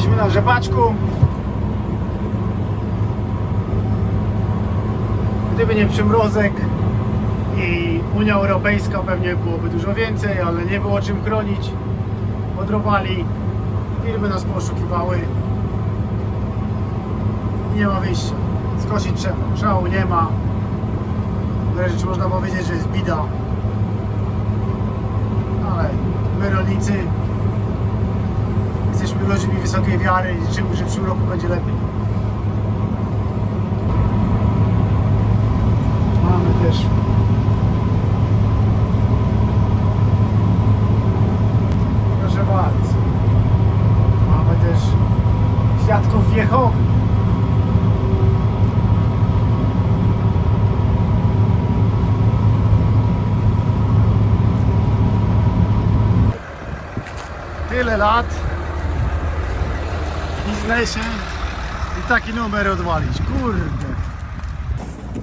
Jesteśmy na rzepaczku. Gdyby nie przymrozek i Unia Europejska pewnie byłoby dużo więcej, ale nie było czym chronić. Odrobali, firmy nas poszukiwały. Nie ma wyjścia. Skosić trzeba. Szału nie ma. Wreszcie można powiedzieć, że jest bida. Ale my rolnicy jesteśmy ludźmi wysokiej wiary i liczymy, że w przyszłym roku będzie lepiej. Mamy też proszę bardzo. Mamy też świadków Jehowy tyle lat biznesie i taki numer odwalić. Kurde.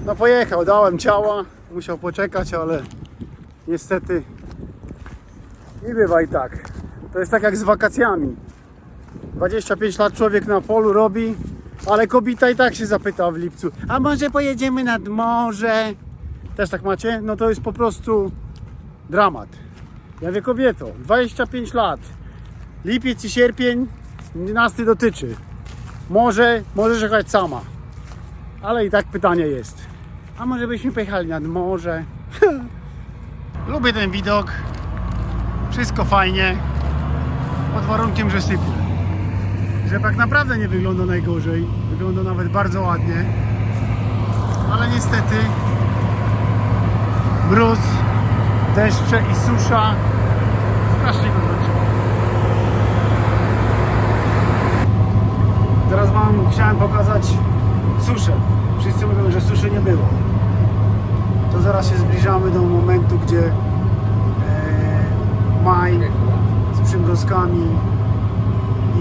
No pojechał, dałem ciała, musiał poczekać, ale niestety nie bywa i tak. To jest tak jak z wakacjami. 25 lat człowiek na polu robi, ale kobieta i tak się zapyta w lipcu, a może pojedziemy nad morze? Też tak macie? No to jest po prostu dramat. Ja wie kobieto, 25 lat, lipiec i sierpień nas nie dotyczy. Może, możesz jechać sama. Ale i tak pytanie jest. A może byśmy pojechali nad morze? Lubię ten widok. Wszystko fajnie. Pod warunkiem, że sypie. Że tak naprawdę nie wygląda najgorzej. Wygląda nawet bardzo ładnie. Ale niestety mróz, deszcze i susza strasznie go zmęczyły. Teraz Wam chciałem pokazać suszę. Wszyscy mówią, że suszy nie było. To zaraz się zbliżamy do momentu, gdzie e, maj z przymrozkami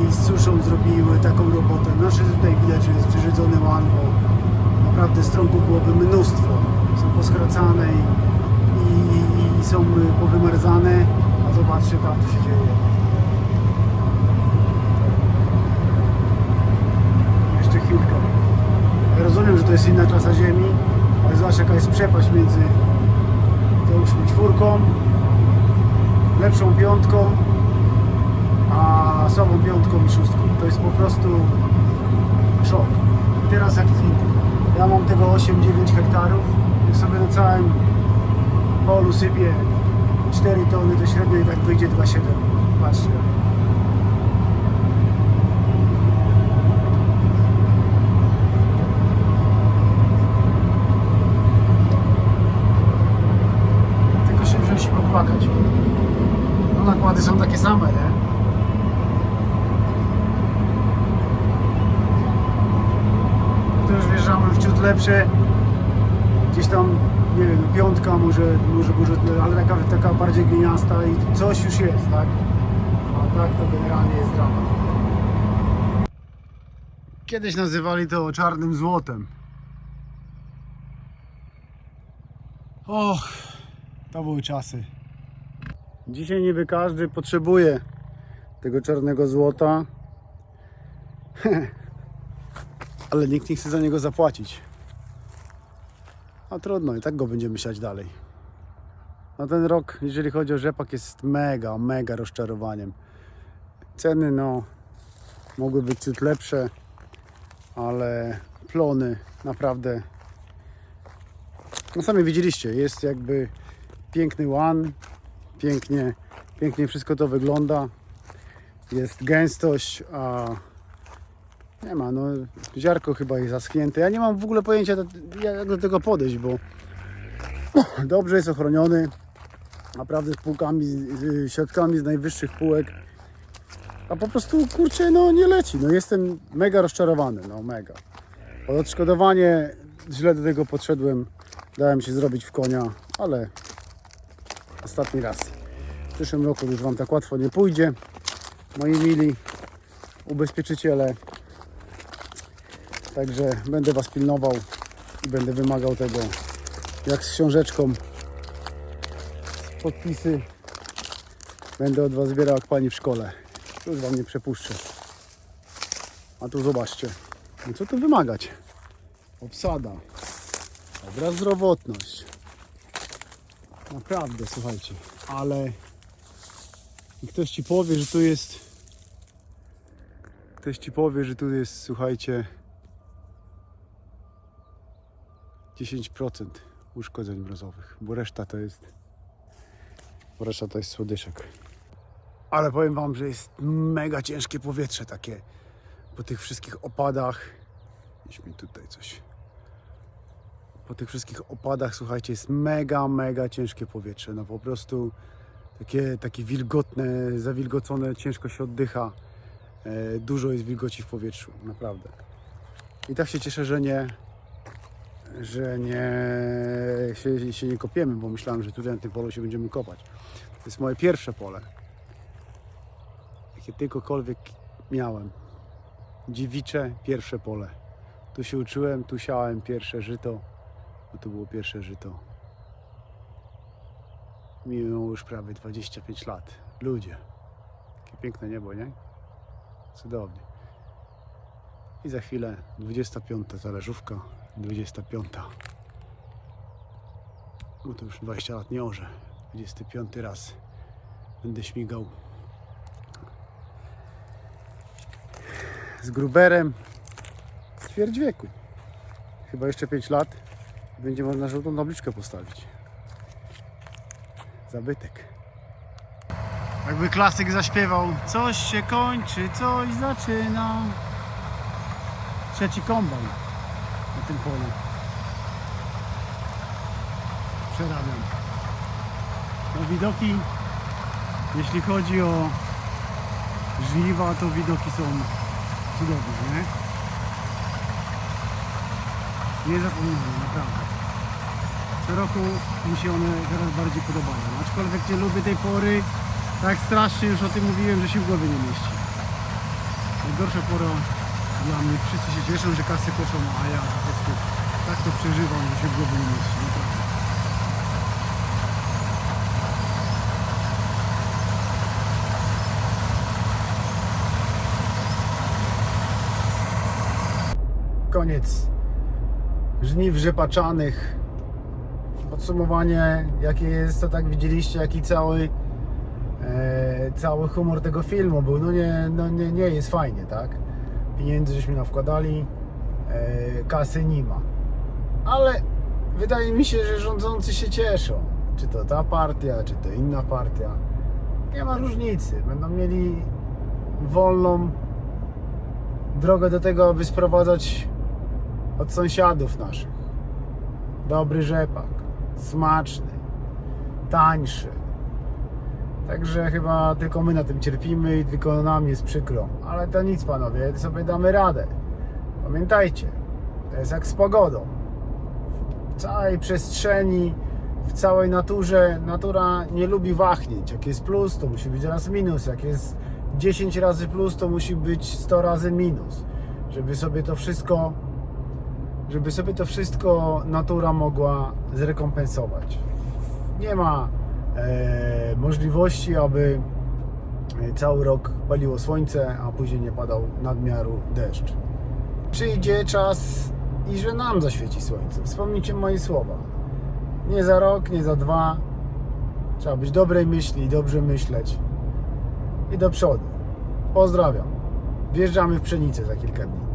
i z suszą zrobiły taką robotę. Znaczy tutaj widać, że jest przyrzedzony łan, bo naprawdę strąków byłoby mnóstwo. Są poskracane i, i, i są powymarzane. A zobaczcie tam, co się dzieje. Jeszcze chwilkę. Ja rozumiem, że to jest inna klasa ziemi, ale zobacz jaka jest przepaść między załóżmy czwórką, lepszą piątką, a słabą piątką i szóstką. To jest po prostu szok. Teraz jak ja mam tego 8-9 hektarów, jak sobie na całym polu sypię 4 tony, to średnio i tak wyjdzie 2,7. Patrzcie. tylko się popłakać. No nakłady są takie same, nie? Już wjeżdżamy w ciut lepsze. Gdzieś tam, nie wiem, piątka może, może, może ale taka, taka bardziej gliniasta i coś już jest, tak? A tak to generalnie jest dramat. Kiedyś nazywali to czarnym złotem. Och, to były czasy. Dzisiaj niby każdy potrzebuje tego czarnego złota, ale nikt nie chce za niego zapłacić. A trudno, i tak go będziemy siać dalej. Na ten rok, jeżeli chodzi o rzepak, jest mega, mega rozczarowaniem. Ceny, no, mogły być ciut lepsze, ale plony naprawdę no sami widzieliście, jest jakby piękny łan, pięknie, pięknie wszystko to wygląda. Jest gęstość, a nie ma, no ziarko chyba jest zaschnięte. Ja nie mam w ogóle pojęcia jak do tego podejść, bo dobrze jest ochroniony. Naprawdę z półkami, z środkami z najwyższych półek. A po prostu kurczę, no nie leci. No jestem mega rozczarowany, no mega. Pod odszkodowanie źle do tego podszedłem. Dałem się zrobić w konia, ale ostatni raz. W przyszłym roku już Wam tak łatwo nie pójdzie. Moi mili ubezpieczyciele. Także będę Was pilnował i będę wymagał tego jak z książeczką. Podpisy będę od Was zbierał jak Pani w szkole. Już Wam nie przepuszczę. A tu zobaczcie, no co tu wymagać? Obsada, dobra zdrowotność. Naprawdę, słuchajcie, ale ktoś ci powie, że tu jest ktoś ci powie, że tu jest, słuchajcie 10% uszkodzeń mrozowych, bo reszta to jest bo reszta to jest słodyszek. Ale powiem wam, że jest mega ciężkie powietrze takie po tych wszystkich opadach. Idźmy tutaj coś. Po tych wszystkich opadach, słuchajcie, jest mega, mega ciężkie powietrze. No po prostu takie, takie wilgotne, zawilgocone, ciężko się oddycha. E, dużo jest wilgoci w powietrzu, naprawdę. I tak się cieszę, że nie, że nie się, się nie kopiemy, bo myślałem, że tutaj na tym polu się będziemy kopać. To jest moje pierwsze pole, jakie tylkokolwiek miałem. Dziewicze pierwsze pole. Tu się uczyłem, tu siałem pierwsze żyto, bo to było pierwsze żyto. Minęło już prawie 25 lat. Ludzie. Takie piękne niebo, nie? Cudownie. I za chwilę 25 talerzówka, 25. No to już 20 lat nie orze. 25 raz będę śmigał z gruberem ćwierć wieku. Chyba jeszcze 5 lat będzie można żółtą tabliczkę postawić. Zabytek. Jakby klasyk zaśpiewał Coś się kończy, coś zaczyna Trzeci kombajn na tym polu Przerabiam No widoki Jeśli chodzi o żniwa to widoki są cudowne, nie? Nie zapominamy, naprawdę co roku mi się one coraz bardziej podobają. Aczkolwiek nie lubię tej pory tak strasznie, już o tym mówiłem, że się w głowie nie mieści. Najgorsza pora dla mnie. Wszyscy się cieszą, że kasy koszą, a ja po prostu tak to przeżywam, że się w głowie nie mieści. Naprawdę. Koniec żniw rzepaczanych podsumowanie jakie jest, to tak widzieliście, jaki cały e, cały humor tego filmu był. No nie, no nie, nie jest fajnie, tak? Pieniędzy żeśmy nawkładali, e, kasy nie ma. Ale wydaje mi się, że rządzący się cieszą. Czy to ta partia, czy to inna partia. Nie ma różnicy. Będą mieli wolną drogę do tego, aby sprowadzać od sąsiadów naszych dobry rzepak, smaczny, tańszy. Także chyba tylko my na tym cierpimy i tylko nam jest przykro. Ale to nic panowie, sobie damy radę. Pamiętajcie, to jest jak z pogodą. W całej przestrzeni, w całej naturze, natura nie lubi wahnięć. Jak jest plus, to musi być raz minus. Jak jest 10 razy plus, to musi być 100 razy minus. Żeby sobie to wszystko żeby sobie to wszystko natura mogła zrekompensować. Nie ma e, możliwości, aby cały rok paliło słońce, a później nie padał nadmiaru deszcz. Przyjdzie czas i że nam zaświeci słońce. Wspomnijcie moje słowa. Nie za rok, nie za dwa. Trzeba być dobrej myśli, dobrze myśleć i do przodu. Pozdrawiam. Wjeżdżamy w pszenicę za kilka dni.